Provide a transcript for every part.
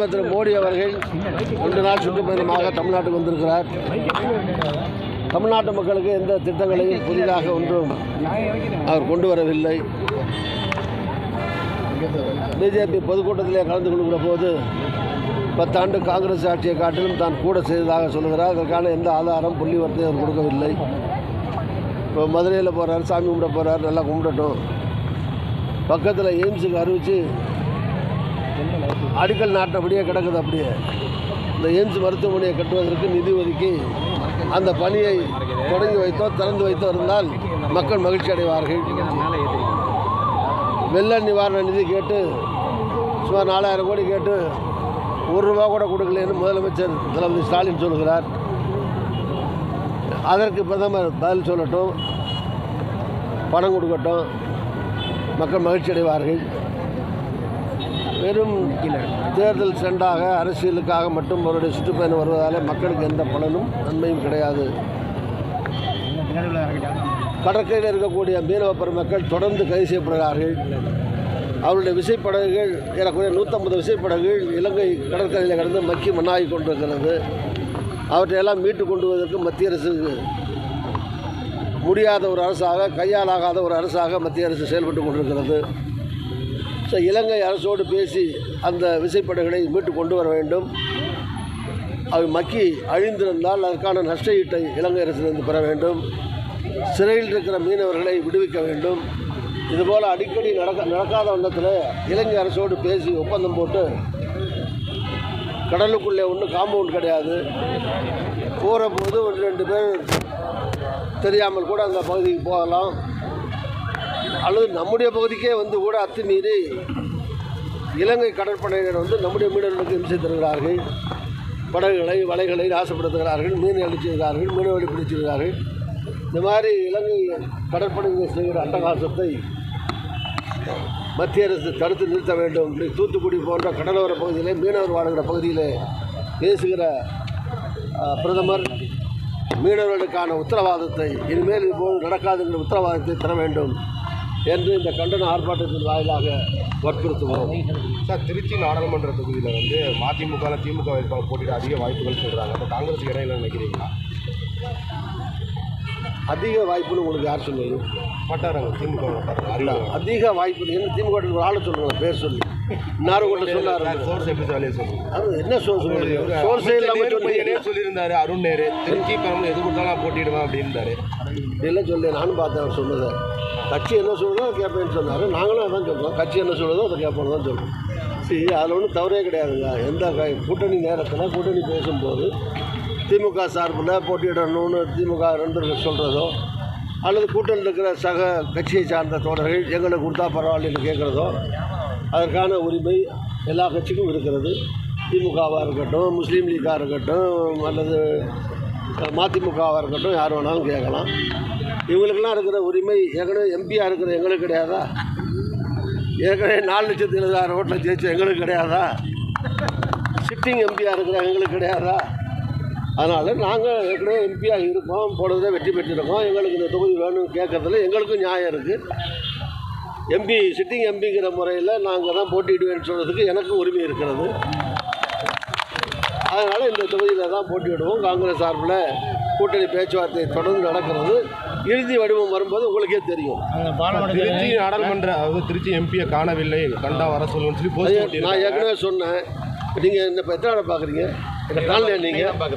பிரதமர் திரு மோடி அவர்கள் ரெண்டு நாள் சுற்றுப்பயணமாக தமிழ்நாட்டுக்கு வந்திருக்கிறார். தமிழ்நாட்டு மக்களுக்கு எந்த திட்டங்களையும் புதிதாக ஒன்றும் அவர் கொண்டு வரவில்லை. பிஜேபி பொதுக்கூட்டத்திலே கலந்து கொள்கிற போது பத்தாண்டு காங்கிரஸ் ஆட்சியை காட்டிலும் தான் கூட செய்ததாக சொல்லுகிறார். அதற்கான எந்த ஆதாரம் புள்ளி வரத்தை அவர் கொடுக்கவில்லை. இப்போ மதுரையில் போகிறார் சாமி கும்பிட போகிறார் நல்லா கும்பிடட்டும். பக்கத்தில் எய்ம்ஸுக்கு அறிவித்து அடிக்கல் நாட்டபடியே கிடக்குது அப்படியே. இந்த எய்ம்ஸ் மருத்துவமனையை கட்டுவதற்கு நிதி ஒதுக்கி அந்த பணியை தொடங்கி வைத்தோ திறந்து வைத்தோ இருந்தால் மக்கள் மகிழ்ச்சி அடைவார்கள். வெள்ள நிவாரண நிதி கேட்டு சுமார் நாலாயிரம் கோடி கேட்டு ஒரு ரூபா கூட கொடுக்கலன்னு முதலமைச்சர் தளபதி ஸ்டாலின் சொல்கிறார் அதற்கு பிரதமர் பதில் சொல்லட்டும் பணம் கொடுக்கட்டும் மக்கள் மகிழ்ச்சி அடைவார்கள். வெறும் தேர்தல் சென்றாக அரசியலுக்காக மட்டும் அவருடைய சுற்றுப்பயணம் வருவதால் மக்களுக்கு எந்த பலனும் நன்மையும் கிடையாது. கடற்கரையில் இருக்கக்கூடிய மீனவ பெருமக்கள் தொடர்ந்து கைது செய்யப்படுகிறார்கள். அவருடைய விசைப்படகுகள் ஏறக்குறைய நூற்றம்பது விசைப்படகுகள் இலங்கை கடற்கரையில் கடந்து மக்கி மண்ணாகி கொண்டிருக்கிறது. அவற்றையெல்லாம் மீட்டு கொண்டு வருவதற்கு மத்திய அரசு முடியாத ஒரு அரசாக கையாலாகாத ஒரு அரசாக மத்திய அரசு செயல்பட்டு கொண்டிருக்கிறது. ஸோ இலங்கை அரசோடு பேசி அந்த விசைப்படகுகளை மீட்டு கொண்டு வர வேண்டும். அவை மக்கி அழிந்திருந்தால் அதற்கான நஷ்ட ஈட்டை இலங்கை அரசிலிருந்து பெற வேண்டும். சிறையில் இருக்கிற மீனவர்களை விடுவிக்க வேண்டும். இதுபோல் அடிக்கடி நடக்க நடக்காத வண்ணத்தில் இலங்கை அரசோடு பேசி ஒப்பந்தம் போட்டு கடலுக்குள்ளே ஒன்றும் காம்பவுண்ட் கிடையாது. போகிற போது ஒரு ரெண்டு பேர் தெரியாமல் கூட அந்த பகுதிக்கு போகலாம். அல்லது நம்முடைய பகுதிக்கே வந்து கூட அத்துமீறி இலங்கை கடற்படையினர் வந்து நம்முடைய மீனவர்களுக்கு இம்சை தருகிறார்கள். படகுகளை வலைகளை நாசப்படுத்துகிறார்கள் மீன் அழிச்சிருக்கிறார்கள் மீனவடி பிடிச்சிருக்கிறார்கள் இந்த மாதிரி இலங்கை கடற்படையினர் செய்கிற அட்டகாசத்தை மத்திய அரசு தடுத்து நிறுத்த வேண்டும் இப்படி தூத்துக்குடி போன்ற கடலோர பகுதியிலே மீனவர் வாழுகிற பகுதியிலே பேசுகிற பிரதமர் மீனவர்களுக்கான உத்தரவாதத்தை இனிமேல் இதுபோல் நடக்காதுங்கிற உத்தரவாதத்தை தர வேண்டும். என்று இந்த கண்டன ஆர்ப்பாட்டத்தின் வாயிலாக வற்புறுத்துவோம் சார் திருச்சி நாடாளுமன்ற தொகுதியில் வந்து மதிமுக திமுக வேட்பாளர் போட்டியிட அதிக வாய்ப்புகள் சொல்கிறாங்க அப்போ காங்கிரஸ் இடையில நினைக்கிறீங்களா? அதிக வாய்ப்புன்னு உங்களுக்கு யார் சொன்னது பட்டாரங்க திமுக அதிக வாய்ப்பு என்ன திமுக ஒரு ஆளை சொல்லுங்க பேர் சொல்லி. கொண்டு சொன்னார் சோர்ஸ் எப்படி வேலையை சொல்லுங்க அது என்ன சோர்ஸ் சோர்ஸே இல்லாமல் சொல்லியிருந்தாரு அருண் நேரு. திருச்சி எது கொடுத்தாலும் நான் போட்டியிடுவேன் அப்படின்றாரு. இதெல்லாம் சொல்லி நானும் பார்த்தேன் அவர் சொன்னதை. கட்சி என்ன சொல்லுதோ அதை கேட்பேன்னு சொன்னார். நாங்களும் அதான் சொல்கிறோம் கட்சி என்ன சொல்லுதோ அதை கேட்போன்னு தான் சொல்கிறோம் சரி அதில் ஒன்றும் தவறே கிடையாதுங்க. எந்த கூட்டணி நேரத்தில் கூட்டணி பேசும்போது திமுக சார்பில் போட்டியிடணும்னு திமுக நண்பர்கள் சொல்கிறதோ அல்லது கூட்டணியில் இருக்கிற சக கட்சியை சார்ந்த தோழர்கள் எங்களுக்கு கொடுத்தா பரவாயில்லன்னு கேட்குறதோ அதற்கான உரிமை எல்லா கட்சிக்கும் இருக்கிறது. திமுகவாக இருக்கட்டும் முஸ்லீம் லீக்காக இருக்கட்டும் அல்லது மதிமுகவாக இருக்கட்டும் யார் வேணாலும் கேட்கலாம். இவங்களுக்கெல்லாம் இருக்கிற உரிமை ஏற்கனவே எம்பியாக இருக்கிற எங்களுக்கு கிடையாதா? ஏற்கனவே நாலு லட்சத்தி எழுபதாயிரம் ஓட்டில் ஜெயிச்ச எங்களுக்கு கிடையாதா? சிட்டிங் எம்பியாக இருக்கிற எங்களுக்கு கிடையாதா? அதனால் நாங்கள் ஏற்கனவே எம்பியாக இருக்கோம் போனதே வெற்றி பெற்றிருக்கோம். எங்களுக்கு இந்த தொகுதி வேணும்னு கேட்கறதுல எங்களுக்கும் நியாயம் இருக்குது எம்பி சிட்டிங் எம்பிங்கிற முறையில் நாங்கள் தான் போட்டியிடுவேன்னு சொல்கிறதுக்கு எனக்கும் உரிமை இருக்கிறது. அதனால் இந்த தொகுதியில் தான் போட்டியிடுவோம். காங்கிரஸ் சார்பில் கூட்டணி பேச்சுவார்த்தை தொடர்ந்து நடக்கிறது. இறுதி வடிவம் வரும்போது உங்களுக்கே தெரியும். திருச்சி நாடாளுமன்ற அதாவது திருச்சி எம்பியை காணவில்லை. கண்டா வர சொல்லுன்னு சொல்லி நான் ஏற்கனவே சொன்னேன். நீங்கள் இந்த இப்போ எத்தனை பார்க்குறீங்க? நீங்கள்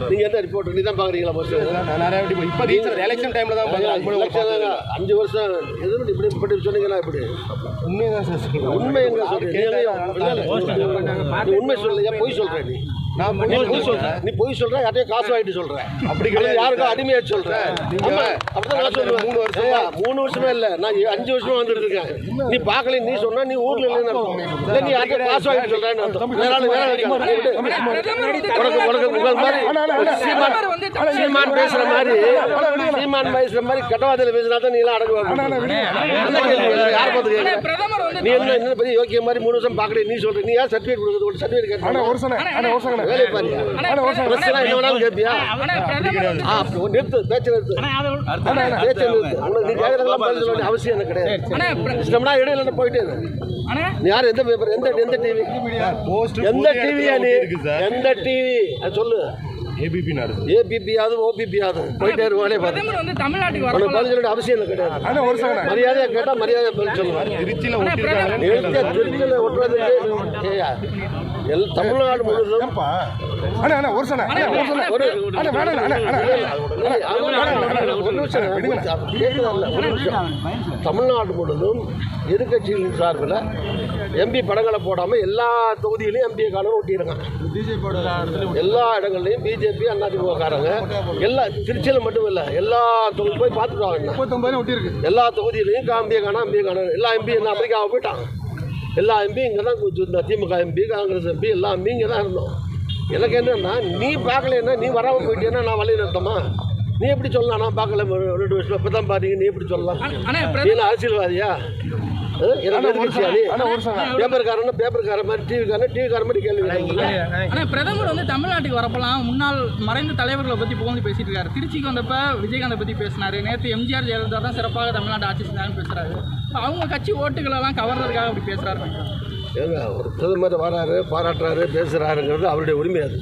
நீங்கள் எந்த ரிப்போர்ட் நீ தான் பார்க்குறீங்களா ஃபஸ்ட்டு நான் நிறைய வாட்டி இப்போ ரீசன் எலெக்ஷன் டைமில் தான் பார்க்குறேன். அஞ்சு வருஷம். எதுவும் இப்படி இப்படி சொன்னீங்கன்னா இப்படி? உண்மைதான் சார். உண்மை எங்க நீ உண்மை சொல்லலையா? பொய் சொல்ற நீ. நான் நீ பொய் சொல்ற. நீ பொய் சொல்ற யார்ட்டையும் காசு வாங்கிட்டு சொல்ற. அப்படி கிடையாது யாருக்கும். அடிமையா சொல்ற. நீங்க ஆமா, அப்படிதான் நான் சொல்லுவேன். மூணு வருஷமா- ஏய்யா, மூணு வருஷமே இல்ல. நான் அஞ்சு வருஷமா வந்துட்டு இருக்கேன். நீ பார்க்கல நீ சொன்னா நீ ஊர்ல. இல்ல நீ யார்ட்டையும் காசு வாங்கிட்டு இருக்காங்க. உனக்கு உனக்கு உங்கள் மாதிரி சீமான் சீமான் பேசுற மாதிரி சீமான் பேசுற மாதிரி கட்டவாதத்தில் பேசினா தான் நீ எல்லாம் அடங்குவாங்க? யார் நீ என்ன என்ன பெரிய யோக்கிய மாதிரி மூணு வருஷம் பார்க்கல நீ சொல்ற நீ ஏன் சர்டிஃபிகேட் கொடுக்குறது? ஒரு சர்டிஃபிகேட் ஒரு ஒரு வேலையை பாருங்க. என்ன வேணாலும் கேட்பியா ஆ நிறுத்து பேச்சு நிறுத்து. பேச்சு நிறுத்து. உனக்கு நீ கேட்கறதெல்லாம் பதில் சொல்ல வேண்டிய அவசியம் எனக்கு கிடையாது. இஷ்டம்னா இடையில போயிட்டே நீ யார்? எந்த பேப்பர் எந்த எந்த டிவி போஸ்ட் எந்த டிவியா நீ? எந்த டிவி சொல்லு. ஏபிபி நாடு ஏபிபி ஆகுது ஓபிபி ஆகுது போயிட்டே இரு வேலையை பாரு. பிரதமர் வந்து தமிழ்நாட்டுக்கு பதில் அவசியம் எனக்கு கிடையாது. அண்ணா ஒரு சனை மரியாதையா கேட்டா மரியாதை பதில் சொல்லுவேன் திருச்சியில் எல் தமிழ்நாடு முழுவதும் ஏன்பா அண்ணா அண்ணா ஒரு சனை அண்ணா ஒரு சனை ஒரு அண்ணா வேணாம் அண்ணா அண்ணா ஏய், அவன் ஒரு நிமிஷம் கேட்குறாங்கல்ல, ஒரு நிமிஷம் தமிழ்நாடு முழுவதும் எதிர்கட்சிகளின் சார்பில் எம்பி படங்களை போடாமல் எல்லா தொகுதியிலையும் எம்பியை காலம் ஒட்டியிருக்காங்க எல்லா இடங்கள்லையும் பிஜேபி அதிமுககாரங்க எல்லா திருச்சியில் மட்டும் இல்லை எல்லா தொகுதி போய் பார்த்துட்டு வாங்க எல்லா தொகுதியிலையும் காம்பியை காணா எம்பியை காணும் எல்லா எம்பி என்ன அமெரிக்காவை போயிட்டான் எல்லா எம்பி இங்கே தான் கொஞ்சம் திமுக எம்பி காங்கிரஸ் எம்பி எல்லா எம்பி இங்கே தான் இருந்தோம். எனக்கு என்னன்னா நீ பார்க்கலன்னா நீ வராமல் போயிட்டேன்னா நான் வழி நடத்தமா நீ எப்படி சொல்லலாம்? நான் பார்க்கல. ஒரு ரெண்டு வருஷம். இப்போ தான் பாத்தீங்க. நீ எப்படி சொல்லலாம்? நீ? அரசியல்வாதியா பேப்பர்காரன் பேப்பர்கார மாதிரி டிவிக்காரன் டிவிக்கார மாதிரி கேள்வி? அண்ணா பிரதமர் வந்து தமிழ்நாட்டுக்கு வரப்பலாம் முன்னாள் மறைந்த தலைவர்களை பத்தி புகழ்ந்து பேசிட்டு இருக்காரு. திருச்சிக்கு வந்தப்ப விஜயகாந்தை பத்தி பேசினாரு. நேற்று எம்ஜிஆர் ஜெயலலிதா தான் சிறப்பாக தமிழ்நாட்டை ஆட்சி செஞ்சாங்கன்னு பேசுறாரு. அவங்க கட்சி ஓட்டுகளை எல்லாம் கவர்றதுக்காக அப்படி பேசுறாரு. ஏங்க ஒரு பிரதமர் வராரு பாராட்டுறாரு பேசுகிறாருங்கிறது அவருடைய உரிமை அது.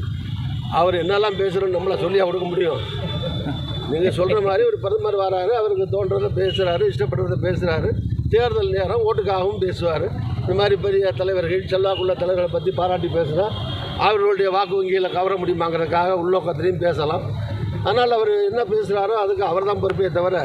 அவர் என்னெல்லாம் பேசுகிறோன்னு நம்மளை சொல்லியா கொடுக்க முடியும்? நீங்கள் சொல்கிற மாதிரி ஒரு பிரதமர் வராரு அவருக்கு தோன்றதை பேசுகிறாரு இஷ்டப்படுறதை பேசுகிறாரு தேர்தல் நேரம் ஓட்டுக்காகவும் பேசுவார். இந்த மாதிரி பெரிய தலைவர்கள் செல்வாக்குள்ள தலைவர்களை பற்றி பாராட்டி பேசுனா அவர்களுடைய வாக்கு வங்கியில் கவர முடியுமாங்கிறதுக்காக உள்நோக்கத்திலையும் பேசலாம். அதனால் அவர் என்ன பேசுகிறாரோ அதுக்கு அவர் தான் பொறுப்பே தவிர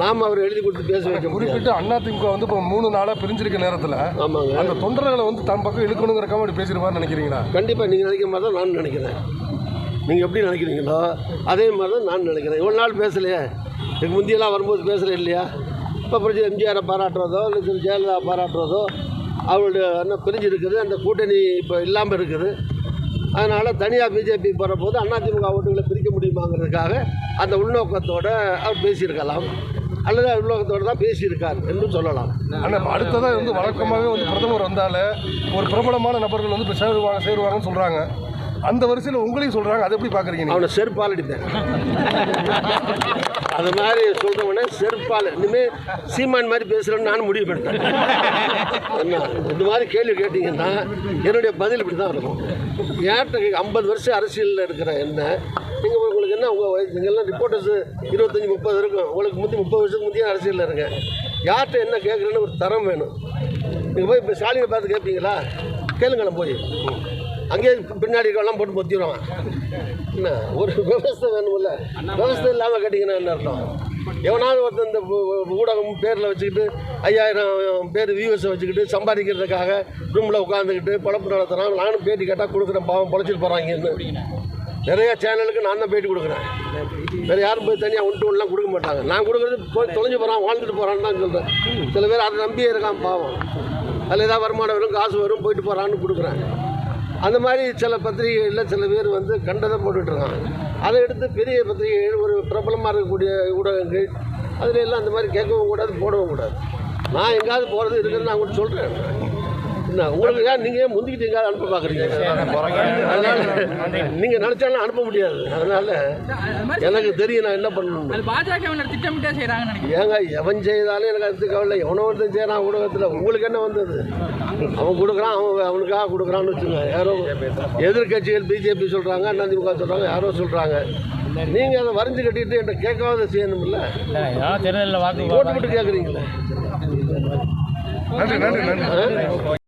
நாம் அவர் எழுதி கொடுத்து பேச வைக்க குறிப்பிட்டு அண்ணா திமுக வந்து இப்போ மூணு நாளாக பிரிஞ்சிருக்க நேரத்தில் ஆமாங்க. அந்த தொண்டர்களை வந்து தன் பக்கம் இழுக்கணுங்கிறக்காம அப்படி பேசிருப்பான்னு நினைக்கிறீங்களா? கண்டிப்பாக நீங்கள் நினைக்கிற மாதிரி தான் நான் நினைக்கிறேன். நீங்கள் எப்படி நினைக்கிறீங்களோ அதே மாதிரி தான் நான் நினைக்கிறேன். இவ்வளோ நாள் பேசலையே. எனக்கு முந்தியெல்லாம் வரும்போது பேசுகிறேன் இல்லையா? இப்போ பிடிச்சி எம்ஜிஆரை பாராட்டுறதோ இல்லை திரு ஜெயலலிதா பாராட்டுறதோ அவருடைய என்ன பிரிஞ்சு இருக்குது அந்த கூட்டணி இப்போ இல்லாமல் இருக்குது. அதனால் தனியாக பிஜேபி போகிறபோது அதிமுக ஓட்டுகளை பிரிக்க முடியுமாங்கிறதுக்காக அந்த உள்நோக்கத்தோட அவர் பேசியிருக்கலாம். அல்லது உள்நோக்கத்தோடு தான் பேசியிருக்கார் என்று சொல்லலாம். ஆனால் அடுத்ததான் அடுத்ததாக வந்து வழக்கமாகவே வந்து பிரதமர் வந்தாலே ஒரு பிரபலமான நபர்கள் வந்து இப்போ சேருவாங்க சேருவாங்கன்னு சொல்கிறாங்க அந்த வரிசையில் உங்களையும் சொல்கிறாங்க அதை எப்படி பார்க்குறீங்க அவனை செருப்பால் அடிப்பேன் அது மாதிரி சொல்கிறவனே செருப்பால். இனிமேல் சீமான் மாதிரி பேசுகிறேன்னு நான் முடிவு பண்ணேன் என்ன? இந்த மாதிரி கேள்வி கேட்டிங்கன்னா என்னுடைய பதில் இப்படி தான் இருக்கும் ஏற்ற ஐம்பது வருஷம் அரசியலில் இருக்கிற என்ன நீங்கள் உங்களுக்கு என்ன உங்கள் நீங்கள்லாம் ரிப்போர்ட்டர்ஸ் இருபத்தஞ்சி முப்பது இருக்கும். உங்களுக்கு முந்தி முப்பது வருஷத்துக்கு முந்தைய அரசியலில் இருங்க. யார்கிட்ட என்ன கேட்குறேன்னு ஒரு தரம் வேணும். நீங்கள் போய் இப்போ ஸ்டாலினை பார்த்து கேட்பீங்களா கேளுங்களேன் போய். அங்கேயே பின்னாடி எல்லாம் போட்டு பொத்திடுவாங்க. என்ன ஒரு விவசாய வேணுமில்ல விவசாயம் இல்லாமல் கேட்டிங்கன்னா என்ன அர்த்தம்? எவனாவது ஒருத்தன் இந்த ஊடகம் பேரில் வச்சுக்கிட்டு ஐயாயிரம் பேர் வியூவர்ஸை வச்சுக்கிட்டு சம்பாதிக்கிறதுக்காக ரூமில் உட்காந்துக்கிட்டு பழப்பு நடத்துகிறான் நானும் பேட்டி கேட்டால் கொடுக்குறேன் பாவம் பொழைச்சிட்டு போகிறாங்கன்னு நிறைய சேனலுக்கு நான் தான் பேட்டி கொடுக்குறேன். வேறு யாரும் போய் தனியாக ஒன்று ஒன்றுலாம் கொடுக்க மாட்டாங்க. நான் கொடுக்குறது போய் தொலைஞ்சு போகிறான் வாழ்ந்துட்டு போகிறான்னு தான் சொல்கிறேன் சில பேர் அதை நம்பியே இருக்கான் பாவம். அதில் ஏதாவது வருமானம் வரும் காசு வரும் போயிட்டு போகிறான்னு கொடுக்குறேன். அந்த மாதிரி சில பத்திரிகைகளில் சில பேர் வந்து கண்டதை போட்டுட்ருக்காங்க. அதை எடுத்து பெரிய பத்திரிகைகள் ஒரு பிரபலமாக இருக்கக்கூடிய ஊடகங்கள் அதில் எல்லாம் அந்த மாதிரி கேட்கவும் கூடாது போடவும் கூடாது. நான் எங்கேயாவது போகிறது இருக்குதுன்னு நான் கூட சொல்கிறேன் என்ன உங்களுக்கு ஏன் நீங்கள் ஏன் முந்திக்கிட்டு எங்கேயாவது அனுப்ப பார்க்குறீங்க? அதனால் நீங்கள் நினச்சாலும் அனுப்ப முடியாது. அதனால் எனக்கு தெரியும் நான் என்ன பண்ணணும். பாஜகவினர் திட்டமிட்டே செய்றாங்கன்னு நினைக்கிறேன். ஏங்க எவன் செய்தாலும் எனக்கு அது கவலை. எவனோ ஒருத்தன் செய்கிறான் ஊடகத்தில். உங்களுக்கு என்ன வந்தது? அவன் கொடுக்குறான் அவன் அவனுக்காக கொடுக்குறான்னு வச்சுங்க. யாரோ எதிர்க்கட்சிகள் பிஜேபி சொல்கிறாங்க அதிமுக சொல்கிறாங்க யாரோ சொல்கிறாங்க நீங்கள் அதை வரைஞ்சு கட்டிட்டு என்கிட்ட கேட்காத செய்யணும்ல? தேர்தலில் வாக்கு போட்டு கேட்குறீங்களே? நன்றி நன்றி நன்றி.